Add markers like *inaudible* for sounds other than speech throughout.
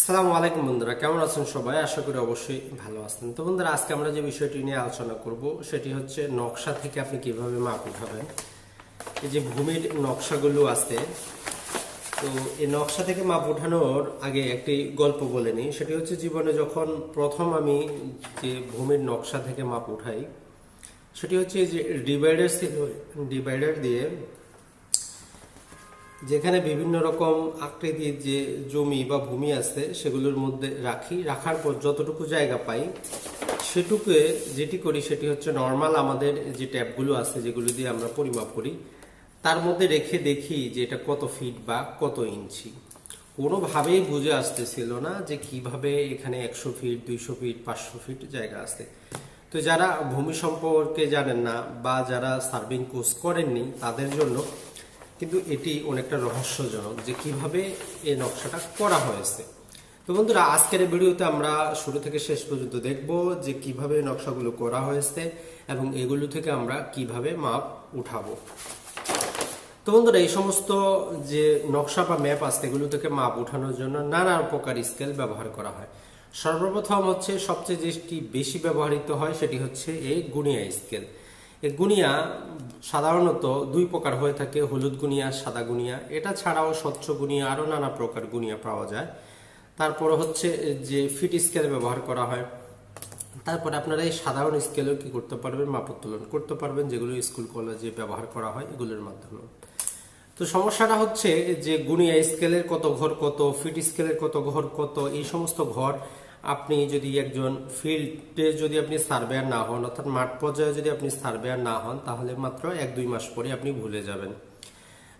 আসসালামু আলাইকুম বন্ধুরা, কেমন আছেন সবাই? আশা করি অবশ্যই ভালো আছেন। তো বন্ধুরা, আজকে আমরা যে বিষয়টি নিয়ে আলোচনা করব, সেটি হচ্ছে নকশা থেকে আপনি কীভাবে মাপ উঠাবেন। এই যে ভূমির নকশাগুলো আছে, তো এই নকশা থেকে মাপ উঠানোর আগে একটি গল্প বলে নিই। সেটি হচ্ছে জীবনে যখন প্রথম আমি যে ভূমির নকশা থেকে মাপ উঠাই, সেটি হচ্ছে এই যে ডিভাইডার ছিল, ডিভাইডার দিয়ে যেখানে বিভিন্ন রকম আকৃতির যে জমি বা ভূমি আছে, সেগুলোর মধ্যে রাখি। রাখার পর যতটুকু জায়গা পাই, সেটুকু যেটি করি সেটি হচ্ছে নর্মাল আমাদের যে ট্যাপগুলো আছে, যেগুলো দিয়ে আমরা পরিমাপ করি, তার মধ্যে রেখে দেখি যে এটা কত ফিট বা কত ইঞ্চি। কোনোভাবেই বুঝে আসতেছিল না যে কীভাবে এখানে একশো ফিট, দুইশো ফিট, পাঁচশো ফিট জায়গা আছে। তো যারা ভূমি সম্পর্কে জানেন না বা যারা সার্ভিং কোর্স করেননি, তাদের জন্য কিন্তু এটি অনেকটা রহস্যজনক যে কীভাবে এই নকশাটা করা হয়েছে। তো বন্ধুরা, আজকের ভিডিওতে আমরা শুরু থেকে শেষ পর্যন্ত দেখব যে কীভাবে নকশাগুলো করা হয়েছে এবং এগুলো থেকে আমরা কীভাবে মাপ উঠাবো। তো বন্ধুরা, এই সমস্ত যে নকশা বা ম্যাপ আছে, এগুলো থেকে মাপ উঠানোর জন্য নানা প্রকার স্কেল ব্যবহার করা হয়। সর্বপ্রথম হচ্ছে সবচেয়ে যেটি বেশি ব্যবহৃত হয়, সেটি হচ্ছে এই গুনিয়া স্কেল। গুনিয়া সাধারণত দুই প্রকার হয়ে থাকে, হলুদ গুনিয়া, সাদা গুনিয়া। এটা ছাড়াও স্বচ্ছ গুনিয়া, আরও নানা প্রকার গুনিয়া পাওয়া যায়। তারপর হচ্ছে যে ফিট স্কেল ব্যবহার করা হয়। তারপরে আপনারা এই সাধারণ স্কেলেও কি করতে পারবেন, মাপ উত্তোলন করতে পারবেন, যেগুলো স্কুল, কলেজে ব্যবহার করা হয় এগুলোর মাধ্যমে। তো সমস্যাটা হচ্ছে যে গুনিয়া স্কেলের কত ঘর কত, ফিট স্কেলের কত ঘর কত, এই সমস্ত ঘর আপনি যদি একজন ফিল্ডে যদি আপনি সার্ভেয়ার না হন, অর্থাৎ মাঠ পর্যায়ে যদি আপনি সার্ভেয়ার না হন, তাহলে মাত্র এক দুই মাস পরে আপনি ভুলে যাবেন।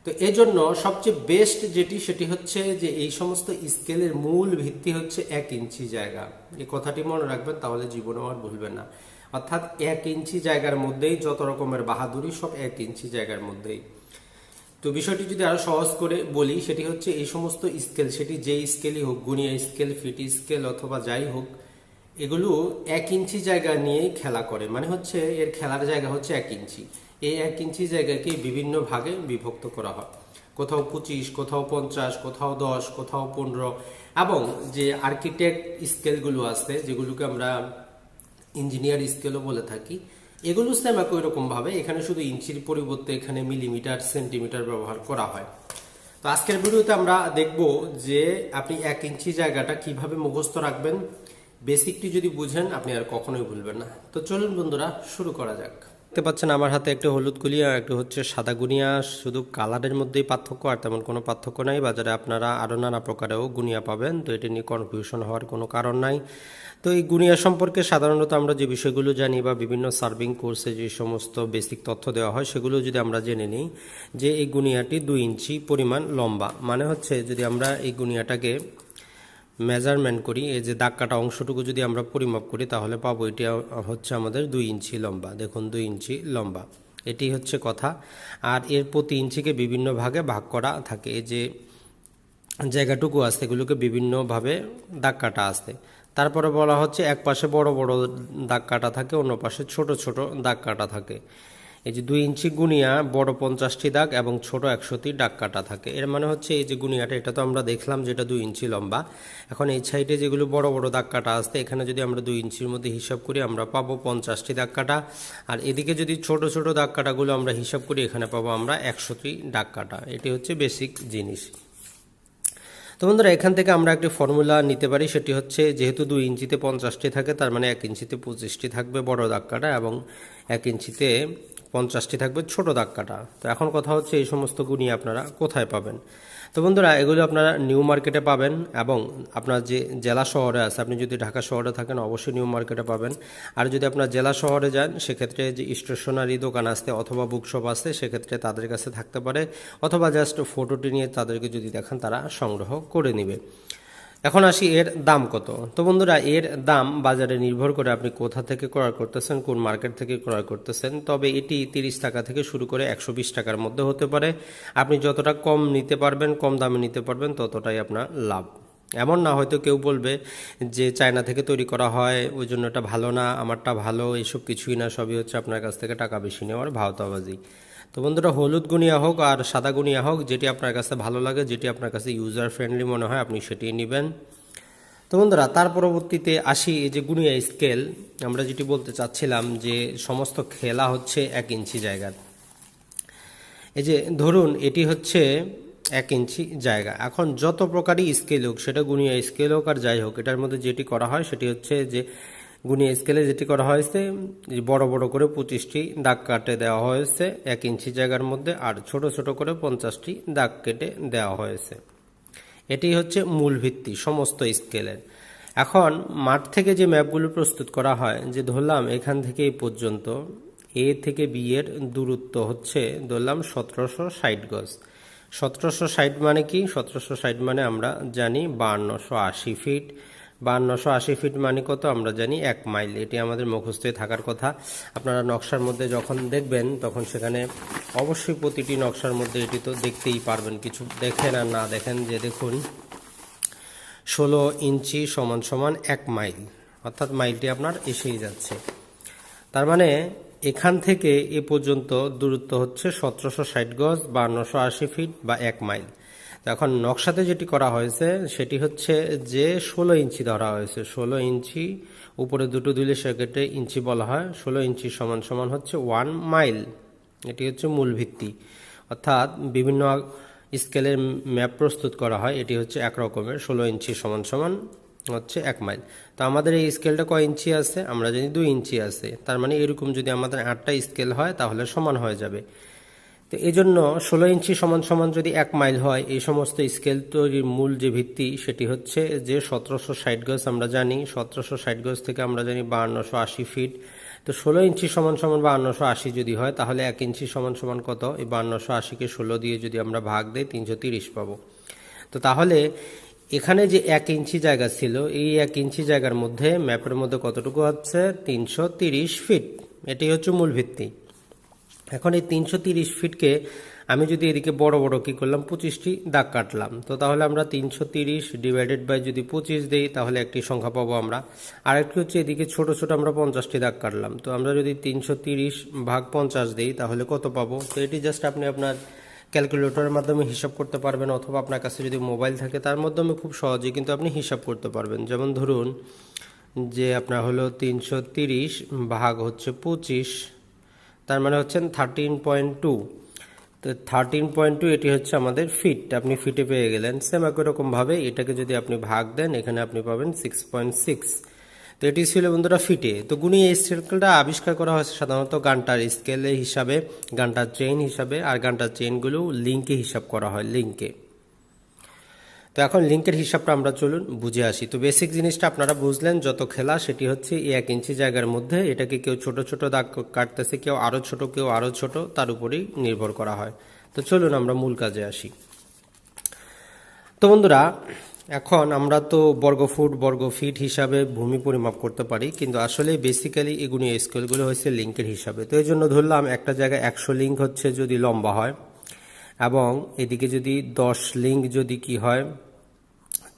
তো এই জন্য সবচেয়ে বেস্ট যেটি, সেটি হচ্ছে যে এই সমস্ত স্কেলের মূল ভিত্তি হচ্ছে এক ইঞ্চি জায়গা। এই কথাটি মনে রাখবেন, তাহলে জীবনেও আর ভুলবেন না। অর্থাৎ এক ইঞ্চি জায়গার মধ্যেই যত রকমের বাহাদুরি, সব এক ইঞ্চি জায়গার মধ্যেই। তো বিষয়টি যদি আরও সহজ করে বলি, সেটি হচ্ছে এই সমস্ত স্কেল সেটি যে স্কেলই হোক, গুনিয়া স্কেল ফিট স্কেল অথবা যাই হোক, এগুলো এক ইঞ্চি জায়গা নিয়েই খেলা করে। মানে হচ্ছে এর খেলার জায়গা হচ্ছে এক ইঞ্চি। এই এক ইঞ্চি জায়গাকে বিভিন্ন ভাগে বিভক্ত করা হয়। কোথাও পঁচিশ, কোথাও পঞ্চাশ, কোথাও দশ, কোথাও পনেরো এবং যে আর্কিটেক্ট স্কেলগুলো আছে, যেগুলোকে আমরা ইঞ্জিনিয়ার স্কেলও বলে থাকি এগুলো সেম একই রকম ভাবে, এখানে শুধু ইঞ্চির পরিবর্তে এখানে মিলিমিটার সেন্টিমিটার ব্যবহার করা হয়। তো আজকের ভিডিওতে আমরা দেখব যে আপনি এক ইঞ্চি জায়গাটা কীভাবে মুখস্থ রাখবেন। বেসিকটি যদি বুঝেন, আপনি আর কখনোই ভুলবেন না। তো চলুন বন্ধুরা, শুরু করা যাক। দেখতে পাচ্ছেন আমার হাতে একটা হলুদ গুলিয়া একটা হচ্ছে সাদা গুনিয়া শুধু কালারের মধ্যেই পার্থক্য আর তেমন কোনো পার্থক্য নাই। বাজারে আপনারা আরও নানা প্রকারেও গুনিয়া পাবেন, তো এটি নিয়ে কনফিউশন হওয়ার কোনো কারণ নাই। তো এই গুনিয়া সম্পর্কে সাধারণত আমরা যে বিষয়গুলো জানি বা বিভিন্ন সার্ভিং কোর্সে যে সমস্ত বেসিক তথ্য দেওয়া হয়, সেগুলো যদি আমরা জেনে নিই যে এই গুনিয়াটি দুই ইঞ্চি পরিমাণ লম্বা। মানে হচ্ছে যদি আমরা এই গুনিয়াটাকে মেজারমেন্ট করি, এই যে দাগ কাটা অংশটুকু যদি আমরা পরিমাপ করি, তাহলে পাবো এটি হচ্ছে আমাদের দুই ইঞ্চি লম্বা। দেখুন, দুই ইঞ্চি লম্বা। এটি হচ্ছে কথা। আর এর প্রতি ইঞ্চিকে বিভিন্ন ভাগে ভাগ করা থাকে। এই যে জায়গাটুকু আছে, এগুলোকে বিভিন্নভাবে দাগ কাটা আছে। তারপরে বলা হচ্ছে, এক পাশে বড় বড় দাগ কাটা থাকে, অন্য পাশে ছোট ছোট দাগ কাটা থাকে। এই যে দুই ইঞ্চি গুনিয়া বড় পঞ্চাশটি দাগ এবং ছোট একশোটি দাগ কাটা থাকে। এর মানে হচ্ছে এই যে গুনিয়াটা, এটা তো আমরা দেখলাম যেটা দুই ইঞ্চি লম্বা। এখন এই সাইডে যেগুলো বড় বড় দাগ কাটা আসতে এখানে যদি আমরা দুই ইঞ্চির মধ্যে হিসাব করি, আমরা পাবো পঞ্চাশটি দাগ কাটা। আর এদিকে যদি ছোট ছোট দাগ কাটাগুলো আমরা হিসাব করি, এখানে পাবো আমরা একশোটি দাগ কাটা। এটি হচ্ছে বেসিক জিনিস। তো বন্ধুরা, এখান থেকে আমরা একটি ফর্মুলা নিতে পারি, সেটি হচ্ছে যেহেতু দুই ইঞ্চিতে পঞ্চাশটি থাকে, তার মানে এক ইঞ্চিতে পঁচিশটি থাকবে বড় দাগ কাটা এবং এক ইঞ্চিতে পঞ্চাশটি থাকবে ছোট দাগ কাটা তো এখন কথা হচ্ছে এই সমস্ত গুণই আপনারা কোথায় পাবেন? তো বন্ধুরা, এগুলো আপনারা নিউ মার্কেটে পাবেন এবং আপনার যে জেলা শহরে আছে, আপনি যদি ঢাকা শহরে থাকেন, অবশ্যই নিউ মার্কেটে পাবেন। আর যদি আপনার জেলা শহরে যান, সেক্ষেত্রে যে স্টেশনারি দোকান আসতে অথবা বুকশপ আসতে সেক্ষেত্রে তাদের কাছে থাকতে পারে। অথবা জাস্ট ফটোটি নিয়ে তাদেরকে যদি দেখান, তারা সংগ্রহ করে নেবে। এখন আসি এর দাম কত? তো বন্ধুরা, এর দাম বাজারে নির্ভর করে আপনি কোথা থেকে ক্রয় করতেছেন, কোন মার্কেট থেকে ক্রয় করতেছেন। তবে এটি তিরিশ টাকা থেকে শুরু করে একশো বিশ টাকার মধ্যে হতে পারে। আপনি যতটা কম নিতে পারবেন, কম দামে নিতে পারবেন, ততটাই আপনার লাভ। এমন না, হয়তো কেউ বলবে যে চায়না থেকে তৈরি করা হয়, ওই জন্য এটা ভালো না, আমারটা ভালো এসব কিছুই না, সবই হচ্ছে আপনার কাছ থেকে টাকা বেশি নেওয়ার ভাওতাবাজি। তো বন্ধুরা, হলুদ গুনিয়া হোক আর সাদা গুনিয়া হোক, যেটি আপনার কাছে ভালো লাগে, যেটি আপনার কাছে ইউজার ফ্রেন্ডলি মনে হয়, আপনি সেটি নেবেন। তো বন্ধুরা, তার পরবর্তীতে আসি এই যে গুনিয়া স্কেল আমরা যেটি বলতে চাচ্ছিলাম যে সমস্ত খেলা হচ্ছে এক ইঞ্চি জায়গার। এই যে ধরুন, এটি হচ্ছে এক ইঞ্চি জায়গা। এখন যত প্রকারই স্কেল হোক, সেটা গুনিয়া স্কেল হোক আর যাই হোক, এটার মধ্যে যেটি করা হয় সেটি হচ্ছে যে, গুনিয়া স্কেলে যেটি করা হয়েছে বড় বড় করে পঁচিশটি দাগ কাটে দেওয়া হয়েছে, এক ইঞ্চি জায়গার মধ্যে, আর ছোট ছোট করে পঞ্চাশটি দাগ কেটে দেওয়া হয়েছে। এটি হচ্ছে মূল ভিত্তি, সমস্ত স্কেলের এখন, মাঠ থেকে যে ম্যাপগুলো প্রস্তুত করা হয়, যে ধরলাম এখান থেকে এই পর্যন্ত, এ থেকে বি এর দূরত্ব হচ্ছে, ধরলাম সতেরোশো ষাট গজ। সতেরোশো ষাট মানে কি? সতেরোশো ষাট মানে আমরা জানি বান্নশো আশি ফিট বান্নশো আশি ফিট মানে কত? আমরা জানি এক মাইল এটি আমাদের মুখস্থ থাকার কথা। আপনারা নকশার মধ্যে যখন দেখবেন, তখন সেখানে অবশ্যই প্রতিটি নকশার মধ্যে এটি তো দেখতেই পারবেন। কিছু দেখেন আর না দেখেন, যে দেখুন, ষোলো ইঞ্চি সমান সমান এক মাইল অর্থাৎ মাইলটি আপনার এসেই যাচ্ছে। তার মানে এখান থেকে এ পর্যন্ত দূরত্ব হচ্ছে সতেরোশো ষাট গজ বা নশো আশি ফিট বা এক মাইল। এখন নকশাতে যেটি করা হয়েছে, সেটি হচ্ছে যে ষোলো ইঞ্চি ধরা হয়েছে। ষোলো ইঞ্চি, উপরে দুটো দিলে সেক্ষেত্রে ইঞ্চি বলা হয়। ষোলো ইঞ্চি সমান সমান হচ্ছে ওয়ান মাইল। এটি হচ্ছে মূল ভিত্তি। অর্থাৎ বিভিন্ন স্কেলের ম্যাপ প্রস্তুত করা হয়। এটি হচ্ছে এক রকমের ষোলো ইঞ্চি সমান সমান। হচ্ছে এক মাইল। তো আমাদের এই স্কেলটা কয় ইঞ্চি আছে? আমরা জানি দুই ইঞ্চি আছে। তার মানে এরকম যদি আমাদের আটটা স্কেল হয়, তাহলে সমান হয়ে যাবে। তো এই জন্য ষোলো ইঞ্চি সমান সমান যদি এক মাইল হয়, এই সমস্ত স্কেল তৈরির মূল যে ভিত্তি, সেটি হচ্ছে যে সতেরোশো ষাট গজ আমরা জানি। সতেরোশো ষাট গজ থেকে আমরা জানি বাহান্নশো আশি ফিট। তো ষোলো ইঞ্চি সমান সমান বাহান্নশো আশি যদি হয়, তাহলে এক ইঞ্চি সমান সমান কত? এই বাহান্নশো আশিকে ষোলো দিয়ে যদি আমরা ভাগ দিই, তিনশো তিরিশ পাবো। তো তাহলে এখানে যে এক ইঞ্চি জায়গা ছিল, এই এক ইঞ্চি জায়গার মধ্যে ম্যাপের মধ্যে কতটুকু হচ্ছে তিনশো তিরিশ ফিট। এটি হচ্ছে মূল ভিত্তি। এখন এই তিনশো তিরিশ ফিটকে আমি যদি এদিকে বড় বড় কি করলাম, পঁচিশটি দাগ কাটলাম। তো তাহলে আমরা তিনশো তিরিশ ডিভাইডেড বাই যদি পঁচিশ দিই, তাহলে একটি সংখ্যা পাবো আমরা। আরেকটি হচ্ছে এদিকে ছোট ছোট আমরা পঞ্চাশটি দাগ কাটলাম। তো আমরা যদি তিনশো তিরিশ ভাগ পঞ্চাশ দিই, তাহলে কত পাবো? তো এটি জাস্ট আপনি আপনার ক্যালকুলেটরের মাধ্যমে হিসাব করতে পারবেন অথবা আপনার কাছে যদি মোবাইল থাকে তার মাধ্যমে খুব সহজেই কিন্তু আপনি হিসাব করতে পারবেন। যেমন ধরুন যে আপনার হলো তিনশো তিরিশ ভাগ হচ্ছে পঁচিশ, তার মানে হচ্ছেন থার্টিন পয়েন্ট টু তো থার্টিন পয়েন্ট টু এটি হচ্ছে আমাদের ফিট আপনি ফিটে পেয়ে গেলেন। সেম একই রকমভাবে এটাকে যদি আপনি ভাগ দেন, এখানে আপনি পাবেন সিক্স পয়েন্ট সিক্স তো এটি ছিল বন্ধুরা ফিটে। তো গুণী এই স্কেলটা আবিষ্কার করা হয়েছে সাধারণত গানটার স্কেলে হিসাবে, গানটার চেইন হিসাবে, আর গানটার চেইনগুলো লিঙ্কে হিসাব করা হয় লিঙ্কে তো এখন লিঙ্কের হিসাবটা আমরা চলুন বুঝে আসি। তো বেসিক জিনিসটা আপনারা বুঝলেন, যত খেলা সেটি হচ্ছে এক ইঞ্চি জায়গার মধ্যে, এটাকে কেউ ছোট ছোট দাগ কাটতেছে, কেউ আরও ছোট, কেউ আরও ছোট, তার উপরেই নির্ভর করা হয়। তো চলুন আমরা মূল কাজে আসি। তো বন্ধুরা এখন আমরা তো বর্গ ফুট, বর্গ ফিট হিসাবে ভূমি পরিমাপ করতে পারি, কিন্তু আসলে বেসিক্যালি এগুলি স্কেলগুলো হচ্ছে লিঙ্কের হিসাবে। তো এই জন্য ধরলাম একটা জায়গায় একশো লিঙ্ক হচ্ছে যদি লম্বা হয়, এবং এদিকে যদি দশ লিঙ্ক যদি কি হয়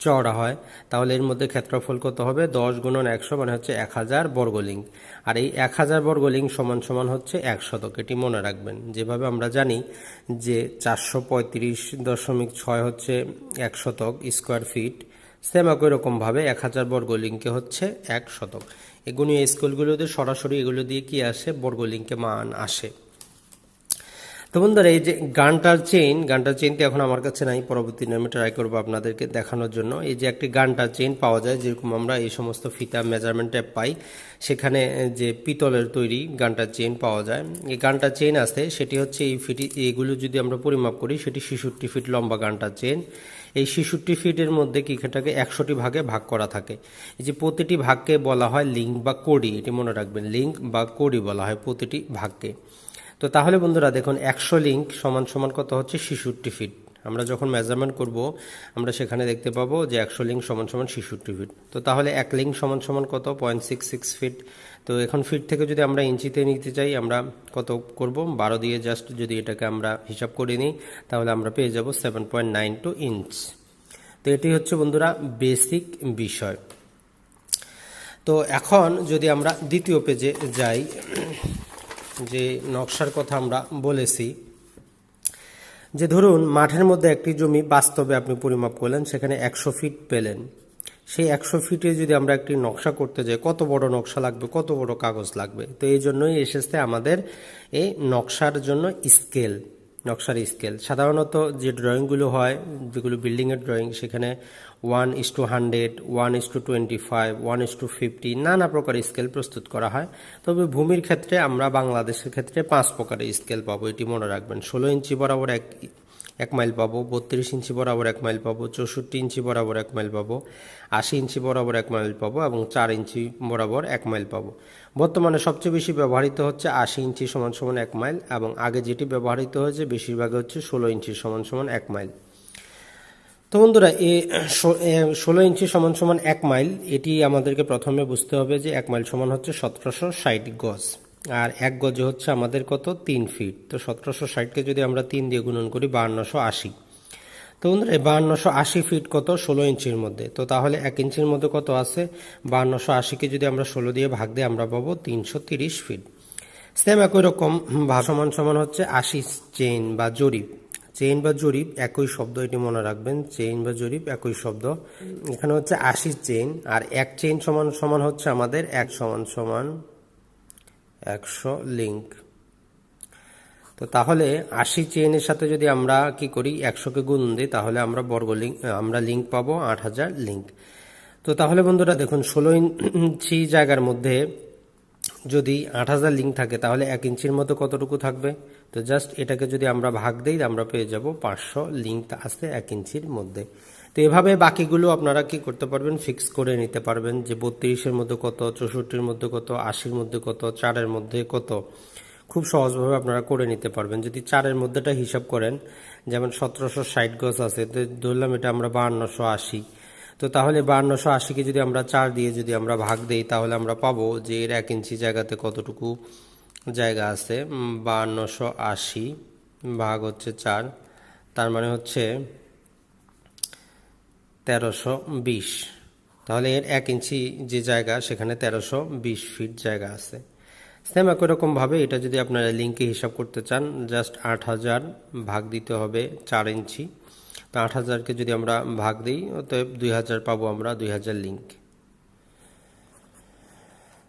চওড়া হয়, তাহলে এর মধ্যে ক্ষেত্রফল কত হবে? দশ গুণন একশো মানে হচ্ছে এক হাজার বর্গ লিঙ্ক আর এই এক হাজার বর্গ লিঙ্ক সমান সমান হচ্ছে এক শতক। এটি মনে রাখবেন। যেভাবে আমরা জানি যে চারশো পঁয়ত্রিশ দশমিক ছয় হচ্ছে এক শতক স্কোয়ার ফিট সেম একই রকমভাবে এক হাজার বর্গ লিঙ্কে হচ্ছে এক শতক। এগুলো স্কুলগুলোতে সরাসরি এগুলো দিয়ে কি আসে? বর্গ লিঙ্কে মান আসে। তো বন্ধুরা, এই যে গানটার চেইন গানটার চেইনটি এখন আমার কাছে নাই, পরবর্তী আমি ট্রাই করব আপনাদেরকে দেখানোর জন্য। এই যে একটি গানটার চেইন পাওয়া যায়, যেরকম আমরা এই সমস্ত ফিতা মেজারমেন্ট পাই, সেখানে যে পিতলের তৈরি গানটার চেইন পাওয়া যায়। এই গানটার চেইন আছে, সেটি হচ্ছে এই ফিটি এইগুলো যদি আমরা পরিমাপ করি, সেটি ছেষট্টি ফিট লম্বা গানটার চেইন এই ছেষট্টি ফিটের মধ্যে কি এটাকে একশোটি ভাগে ভাগ করা থাকে। এই যে প্রতিটি ভাগকে বলা হয় লিঙ্ক বা কোডি, এটি মনে রাখবেন, লিঙ্ক বা কোডি বলা হয় প্রতিটি ভাগকে। তো তাহলে বন্ধুরা দেখুন, একশো লিঙ্ক সমান সমান কত হচ্ছে? ছেষট্টি ফিট আমরা যখন মেজারমেন্ট করব, আমরা সেখানে দেখতে পাবো যে একশো লিঙ্ক সমান সমান ছেষট্টি ফিট তো তাহলে এক লিঙ্ক সমান সমান কত? পয়েন্ট সিক্স সিক্স ফিট তো এখন ফিট থেকে যদি আমরা ইঞ্চিতে নিতে চাই, আমরা কত করব? বারো দিয়ে জাস্ট যদি এটাকে আমরা হিসাব করে নিই, তাহলে আমরা পেয়ে যাব seven point nine two inch তো এটি হচ্ছে বন্ধুরা বেসিক বিষয়। তো এখন যদি আমরা দ্বিতীয় পেজে যাই যে নকশার কথা আমরা বলেছি, যে ধরুন মাঠের মধ্যে একটি জমি বাস্তবে আপনি পরিমাপ করলেন, সেখানে একশো ফিট পেলেন। সেই একশো ফিটে যদি আমরা একটি নকশা করতে যাই, কত বড় নকশা লাগবে, কত বড় কাগজ লাগবে? তো এই জন্যই এসেছে আমাদের এই নকশার জন্য স্কেল। নকশার স্কেল সাধারণত যে ড্রয়িংগুলো হয়, যেগুলো বিল্ডিংয়ের ড্রয়িং সেখানে one is two hundred one is two twenty five one is two fifty নানা প্রকার স্কেল প্রস্তুত করা হয়। তবে ভূমির ক্ষেত্রে আমরা বাংলাদেশের ক্ষেত্রে পাঁচ প্রকারের স্কেল পাবো, এটি মনে রাখবেন। ষোলো ইঞ্চি বরাবর এক এক মাইল পাবো, বত্রিশ ইঞ্চি বরাবর এক মাইল পাবো, চৌষট্টি ইঞ্চি বরাবর এক মাইল পাবো, আশি ইঞ্চি বরাবর এক মাইল পাবো এবং চার ইঞ্চি বরাবর এক মাইল পাবো। বর্তমানে সবচেয়ে বেশি ব্যবহৃত হচ্ছে আশি ইঞ্চি সমান সমান এক মাইল এবং আগে যেটি ব্যবহৃত হয়েছে বেশিরভাগ হচ্ছে ষোলো ইঞ্চি সমান সমান এক মাইল। তো বন্ধুরা এ ষোলো ইঞ্চি সমান সমান এক মাইল, এটি আমাদেরকে প্রথমে বুঝতে হবে যে এক মাইল সমান হচ্ছে সতেরোশো ষাট গজ। আর এক গজ হচ্ছে আমাদের কত? তিন ফিট তো সতেরোশো ষাটকে যদি আমরা তিন দিয়ে গুণন করি বাহান্নশো আশি। তো বন্ধুরা বাহান্নশো আশি ফিট কত? ষোলো ইঞ্চির মধ্যে। তো তাহলে এক ইঞ্চির মধ্যে কত আছে? বাহান্নশো আশিকে যদি আমরা ষোলো দিয়ে ভাগ দিই, আমরা পাবো তিনশো তিরিশ ফিট সেম একই রকম ভাসমান সমান হচ্ছে আশি চেইন বা জরিপ। চেইন বা জরিপ একই শব্দ, এটি মনে রাখবেন চেইন বা জরিপ একই শব্দ। এখানে হচ্ছে আশি চেইন আর এক চেইন সমান সমান হচ্ছে আমাদের এক সমান সমান একশো লিঙ্ক তো তাহলে আশি চেইনের সাথে যদি আমরা কি করি একশোকে গুণ দিই, তাহলে আমরা বর্গ লিঙ্ক আমরা লিঙ্ক পাবো আট হাজার লিঙ্ক তো তাহলে বন্ধুরা দেখুন, ষোলো ইঞ্চি জায়গার মধ্যে যদি আট হাজার লিঙ্ক থাকে, তাহলে এক ইঞ্চির মতো কতটুকু থাকবে? তো জাস্ট এটাকে যদি আমরা ভাগ দিই, আমরা পেয়ে যাব পাঁচশো লিঙ্ক আসতে এক ইঞ্চির মধ্যে। তো এভাবে বাকিগুলো আপনারা কি করতে পারবেন? ফিক্স করে নিতে পারবেন যে বত্রিশের মধ্যে কত, চৌষট্টির মধ্যে কত, আশির মধ্যে কত, চারের মধ্যে কত। খুব সহজভাবে আপনারা করে নিতে পারবেন। যদি চারের মধ্যেটা হিসাব করেন, যেমন সতেরোশো ষাট গজ আছে, তো ধরলাম এটা আমরা বাহান্নশো আশি। তো তাহলে বাহান্নশো আশিকে যদি আমরা চার দিয়ে যদি আমরা ভাগ দেই, তাহলে আমরা পাবো যে এর এক ইঞ্চি জায়গাতে কতটুকু জায়গা আছে? বাহান্নশো আশি ভাগ হচ্ছে চার। তার মানে হচ্ছে তেরোশো বিশ। তাহলে এর এক ইঞ্চি যে জায়গা, সেখানে তেরোশো বিশ ফিট জায়গা আছে। সেম একই রকমভাবে এটা যদি আপনারা লিঙ্কে হিসাব করতে চান জাস্ট আট হাজার ভাগ দিতে হবে চার ইঞ্চি। তো আট হাজারকে যদি আমরা ভাগ দিই, অতএব দুই হাজার পাবো আমরা দুই হাজার লিঙ্ক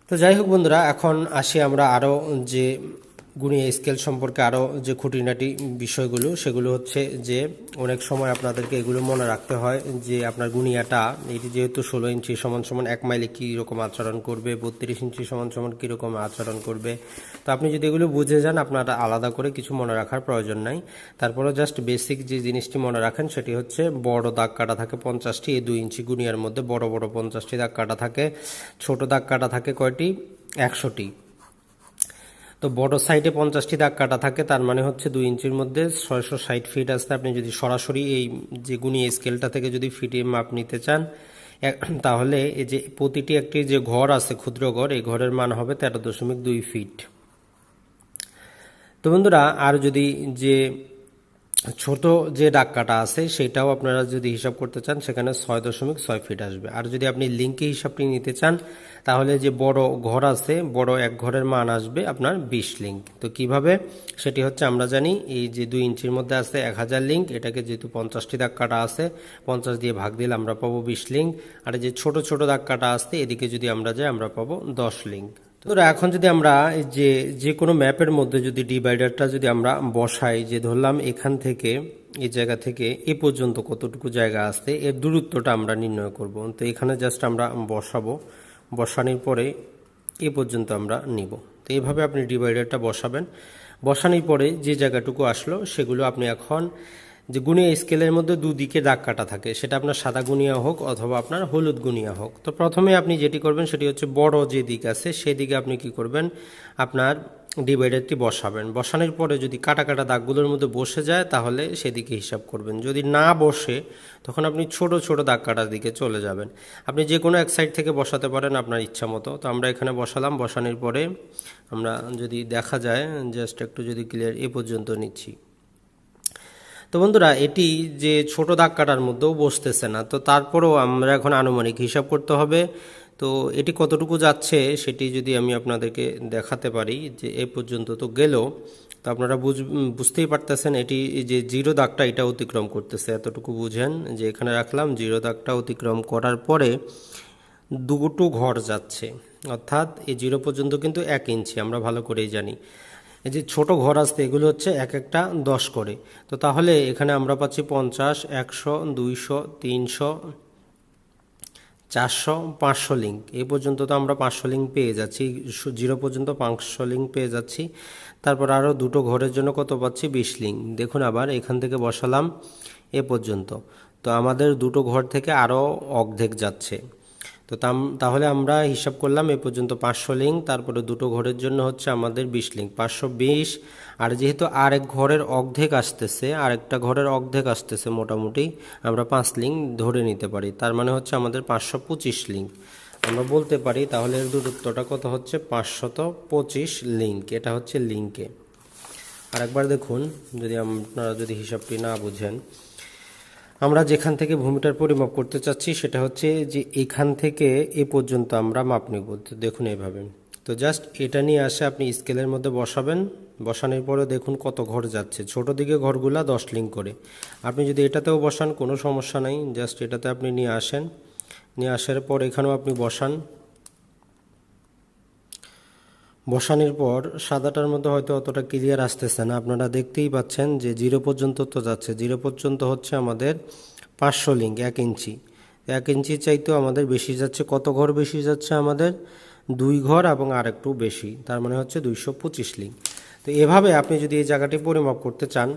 তো যাই হোক বন্ধুরা, এখন আসি আমরা আরও যে গুণিয়া স্কেল সম্পর্কে আরও যে খুঁটিনাটি বিষয়গুলো, সেগুলো হচ্ছে যে অনেক সময় আপনাদেরকে এগুলো মনে রাখতে হয় যে আপনার গুণিয়াটা, এটি যেহেতু ষোলো ইঞ্চি সমান সমান এক মাইলে কীরকম আচরণ করবে, বত্রিশ ইঞ্চি সমান সমান কীরকম আচরণ করবে। তো আপনি যদি এগুলো বুঝে যান, আপনার আলাদা করে কিছু মনে রাখার প্রয়োজন নাই। তারপরে জাস্ট বেসিক যে জিনিসটি মনে রাখেন, সেটি হচ্ছে বড় দাগ কাটা থাকে পঞ্চাশটি, এই দুই ইঞ্চি গুণিয়ার মধ্যে বড় বড় পঞ্চাশটি দাগ কাটা থাকে। ছোট দাগ কাটা থাকে কয়টি? একশোটি। তো বড় সাইডে পঞ্চাশটি দাগ কাটা থাকে, তার মানে হচ্ছে দুই ইঞ্চির মধ্যে ছয়শো ষাট ফিট আসতে আপনি যদি সরাসরি এই যে গুণি স্কেলটা থেকে যদি ফিটে মাপ নিতে চান *clears throat* তাহলে এই যে প্রতিটি একটি যে ঘর আছে, ক্ষুদ্র ঘর, এই ঘরের মান হবে তেরো দশমিক দুই ফিট তো বন্ধুরা, আর যদি যে ছোট যে ডাক কাটা আছে, সেটাও আপনারা যদি হিসাব করতে চান, সেখানে ছয় দশমিক ছয় ফিট আসবে। আর যদি আপনি লিঙ্কে হিসাবটি নিতে চান, তাহলে যে বড় ঘর আছে, বড় এক ঘরের মান আসবে আপনার বিশ লিঙ্ক তো কীভাবে? সেটি হচ্ছে আমরা জানি, এই যে দুই ইঞ্চির মধ্যে আছে এক হাজার লিঙ্ক এটাকে যেহেতু পঞ্চাশটি দাগ কাটা আছে, পঞ্চাশ দিয়ে ভাগ দিলে আমরা পাবো বিশ লিঙ্ক আর যে ছোট ছোট দাগ আসছে এদিকে যদি আমরা যাই, আমরা পাবো দশ লিঙ্ক তো এখন যদি আমরা যে যে কোনো ম্যাপের মধ্যে যদি ডিভাইডারটা যদি আমরা বসাই, যে ধরলাম এখান থেকে, এই জায়গা থেকে এ পর্যন্ত কতটুকু জায়গা আসতে এর দূরত্বটা আমরা নির্ণয় করব। তো এখানে জাস্ট আমরা বসাবো। বসানোর পরে এ পর্যন্ত আমরা নিব। তো এইভাবে আপনি ডিভাইডারটা বসাবেন। বসানোর পরে যে জায়গাটুকু আসলো, সেগুলো আপনি এখন যে গুনিয়া স্কেলের মধ্যে দুদিকে দাগ কাটা থাকে, সেটা আপনার সাদা গুনিয়া হোক অথবা আপনার হলুদ গুনিয়া হোক। তো প্রথমে আপনি যেটি করবেন সেটি হচ্ছে বড় যে দিক আছে, সেদিকে আপনি কি করবেন? আপনার ডিভাইডারটি বসাবেন। বসানোর পরে যদি কাটা কাটা দাগগুলোর মধ্যে বসে যায়, তাহলে সেদিকে হিসাব করবেন। যদি না বসে, তখন আপনি ছোট ছোট দাগ কাটার দিকে চলে যাবেন। আপনি যে কোনো এক সাইড থেকে বসাতে পারেন আপনার ইচ্ছা মতো। তো আমরা এখানে বসালাম। বসানোর পরে আমরা যদি দেখা যায়, জাস্ট একটু যদি ক্লিয়ার এ পর্যন্ত নিচ্ছি। তো বন্ধুরা, এটি যে ছোট দাগ কাটার মধ্যেও বসতেছে না, তো তারপরেও আমরা এখন আনুমানিক হিসাব করতে হবে। তো এটি কতটুকু যাচ্ছে সেটি যদি আমি আপনাদেরকে দেখাতে পারি, যে এ পর্যন্ত তো গেল। তো আপনারা বুঝ, বুঝতেই পারতেছেন এটি যে জিরো দাগটা এটা অতিক্রম করতেছে। এতটুকু বুঝেন যে এখানে রাখলাম, জিরো দাগটা অতিক্রম করার পরে দুটো ঘর যাচ্ছে। অর্থাৎ এই জিরো পর্যন্ত কিন্তু এক ইঞ্চি, আমরা ভালো করেই জানি। এই যে ছোট ঘর আসতে এগুলো হচ্ছে এক একটা দশ করে। তো তাহলে এখানে আমরা পাচ্ছি পঞ্চাশ, একশো, দুইশো, তিনশো, চারশো, পাঁচশো লিঙ্ক এই পর্যন্ত তো আমরা পাঁচশো লিঙ্ক পেয়ে যাচ্ছি জিরো পর্যন্ত পাঁচশো লিঙ্ক পেয়ে যাচ্ছি। তারপর আরও দুটো ঘরের জন্য কত পাচ্ছি? বিশ লিঙ্ক দেখুন আবার, এখান থেকে বসালাম, এ পর্যন্ত। তো আমাদের দুটো ঘর থেকে আরও অর্ধেক যাচ্ছে। তো তাহলে আমরা হিসাব করলাম এ পর্যন্ত পাঁচশো লিঙ্ক, তারপরে দুটো ঘরের জন্য হচ্ছে আমাদের বিশ লিঙ্ক, পাঁচশো বিশ। আর যেহেতু আরেক ঘরের অর্ধেক আসতেছে, আরেকটা ঘরের অর্ধেক আসতেছে মোটামুটি, আমরা পাঁচ লিঙ্ক ধরে নিতে পারি, তার মানে হচ্ছে আমাদের পাঁচশো পঁচিশ লিঙ্ক। আমরা বলতে পারি তাহলে দূরত্বটা কত হচ্ছে? পাঁচশত পঁচিশ লিঙ্ক, এটা হচ্ছে লিঙ্কে। আরেকবার দেখুন, যদি আপনারা যদি হিসাবটি না বুঝেন। আমরা যেখান থেকে ভূমিটার পরিমাপ করতে চাচ্ছি সেটা হচ্ছে যে এখান থেকে এ পর্যন্ত আমরা মাপ নেব। দেখুন এভাবে তো জাস্ট এটা নিয়ে আসে আপনি স্কেলের মধ্যে বসাবেন। বসানোর পরে দেখুন কত ঘর যাচ্ছে। ছোট দিকে ঘরগুলা দশ লিঙ্ক করে। আপনি যদি এটাতেও বসান কোনো সমস্যা নাই। জাস্ট এটাতে আপনি নিয়ে আসেন। নিয়ে আসার পর এখানেও আপনি বসান। বসানোর পর সাদাটার মধ্যে হয়তো অতটা ক্লিয়ার আসতেছে না। আপনারা দেখতেই পাচ্ছেন যে জিরো পর্যন্ত তো যাচ্ছে। জিরো পর্যন্ত হচ্ছে আমাদের পাঁচশো লিঙ্ক এক ইঞ্চি। এক ইঞ্চি চাইতেও আমাদের বেশি যাচ্ছে। কত ঘর বেশি যাচ্ছে আমাদের? দুই ঘর এবং আর একটু বেশি। তার মানে হচ্ছে দুইশো পঁচিশ লিঙ্ক তো এভাবে আপনি যদি এই জায়গাটি পরিমাপ করতে চান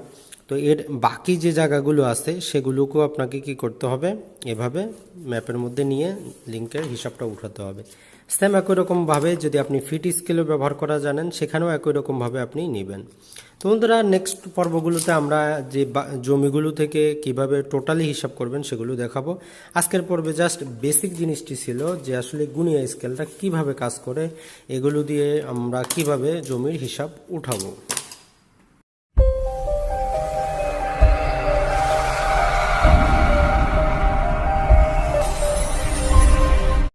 তো এর বাকি যে জায়গাগুলো আছে, সেগুলোকেও আপনাকে কি করতে হবে? এভাবে ম্যাপের মধ্যে নিয়ে লিঙ্কের হিসাবটা উঠাতে হবে। সেম একই রকমভাবে যদি আপনি ফিট স্কেলও ব্যবহার করা জানেন, সেখানেও একই রকমভাবে আপনি নেবেন। তো বন্ধুরা নেক্সট পর্বগুলোতে আমরা যে জমিগুলো থেকে কীভাবে টোটালি হিসাব করবেন সেগুলো দেখাবো। আজকের পর্বে জাস্ট বেসিক জিনিসটি ছিল যে আসলে গুনিয়া স্কেলটা কীভাবে কাজ করে, এগুলো দিয়ে আমরা কীভাবে জমির হিসাব উঠাবো।